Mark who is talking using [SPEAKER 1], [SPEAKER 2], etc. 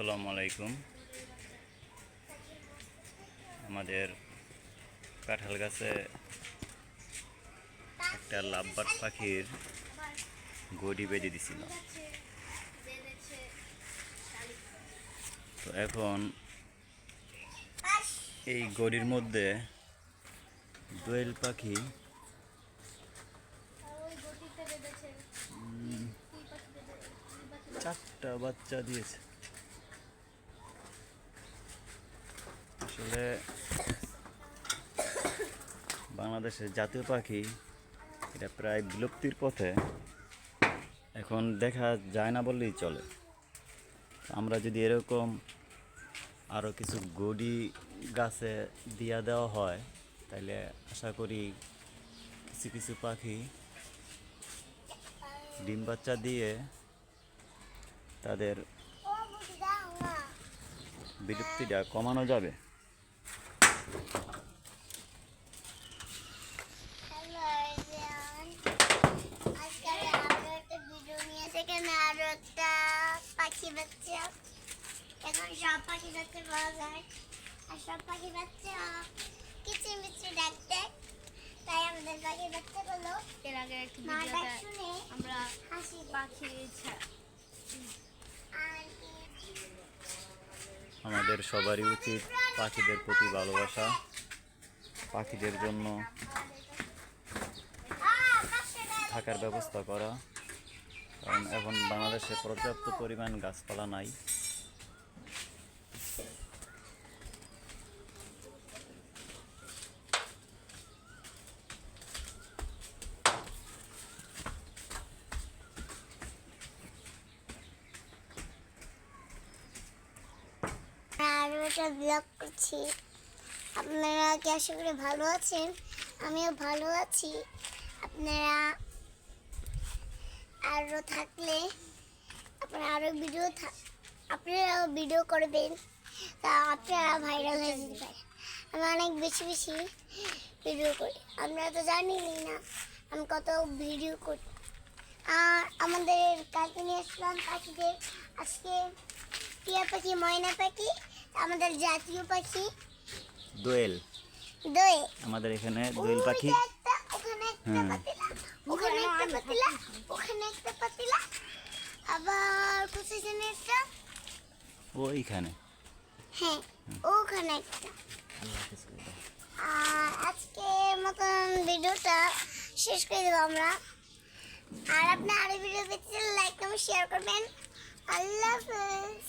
[SPEAKER 1] আসসালামু আলাইকুম। আমাদের কাঁঠাল গাছে একটা লাভবার পাখির গড়ি বেঁধে দিছিল। তো এখন এই গড়ির মধ্যে দোয়েল পাখি চারটা বাচ্চা দিয়েছে। আসলে বাংলাদেশের জাতীয় পাখি এটা প্রায় বিলুপ্তির পথে এখন দেখা যায় না বললেই চলে। আমরা যদি এরকম আরও কিছু গড়ি গাছে দিয়া দেওয়া হয় তাহলে আশা করি কিছু কিছু পাখি ডিম বাচ্চা দিয়ে তাদের বিলুপ্তিটা কমানো যাবে
[SPEAKER 2] হ্যালো এভরিওয়ান আজকে আমি আরও একটা ভিডিও নিয়ে সেখানে আরও একটা পাখি বাচ্চা। এখন সব পাখি বাচ্চা পাওয়া যায়। আর সব পাখি বাচ্চা কিচিমিচি ডাকতে তাই আমাদের পাখি বাচ্চাগুলো
[SPEAKER 3] এর আগে একটি
[SPEAKER 2] শুনে
[SPEAKER 3] আমরা
[SPEAKER 2] হাসি
[SPEAKER 3] পাখি
[SPEAKER 1] আমাদের সবারই উচিত পাখিদের প্রতি ভালোবাসা। পাখিদের জন্য থাকার ব্যবস্থা করা। কারণ এখন বাংলাদেশে পর্যাপ্ত পরিমাণ গাছপালা নাই।
[SPEAKER 2] ব্লগ করছি। আপনারা কি আশা করি ভালো আছেন? আমিও ভালো আছি। আপনারা আরও থাকলে আপনারা আরও ভিডিও আপনারাও ভিডিও করবেন। তা আপনারা ভাইরাল হয়ে যেতে পারেন আমি অনেক বেশি বেশি ভিডিও করি। আপনারা তো জানেনই না আমি কত ভিডিও করি। আর আমাদের কালকে নিয়ে আসলাম পাখিদের আজকে টিয়া পাখি ময়না পাখি আমাদের জাতীয় পাখি।
[SPEAKER 1] দোয়েল।
[SPEAKER 2] দই
[SPEAKER 1] আমাদের এখানে দোয়েল পাখি।
[SPEAKER 2] ওখানে একটা
[SPEAKER 1] হুম।
[SPEAKER 2] পাতিলা ওখানে একটা পাতিলা। ওখানে একটা পাতিলা আবার কোথায় একটা?
[SPEAKER 1] ওইখানে
[SPEAKER 2] হ্যাঁ ওখানে একটা। আজকে মতন ভিডিওটা শেষ করে দেবো আমরা। আর আপনি আরও ভিডিও পেতে লাইক কমেন্ট শেয়ার করবেন। আল্লাহ হাফেজ।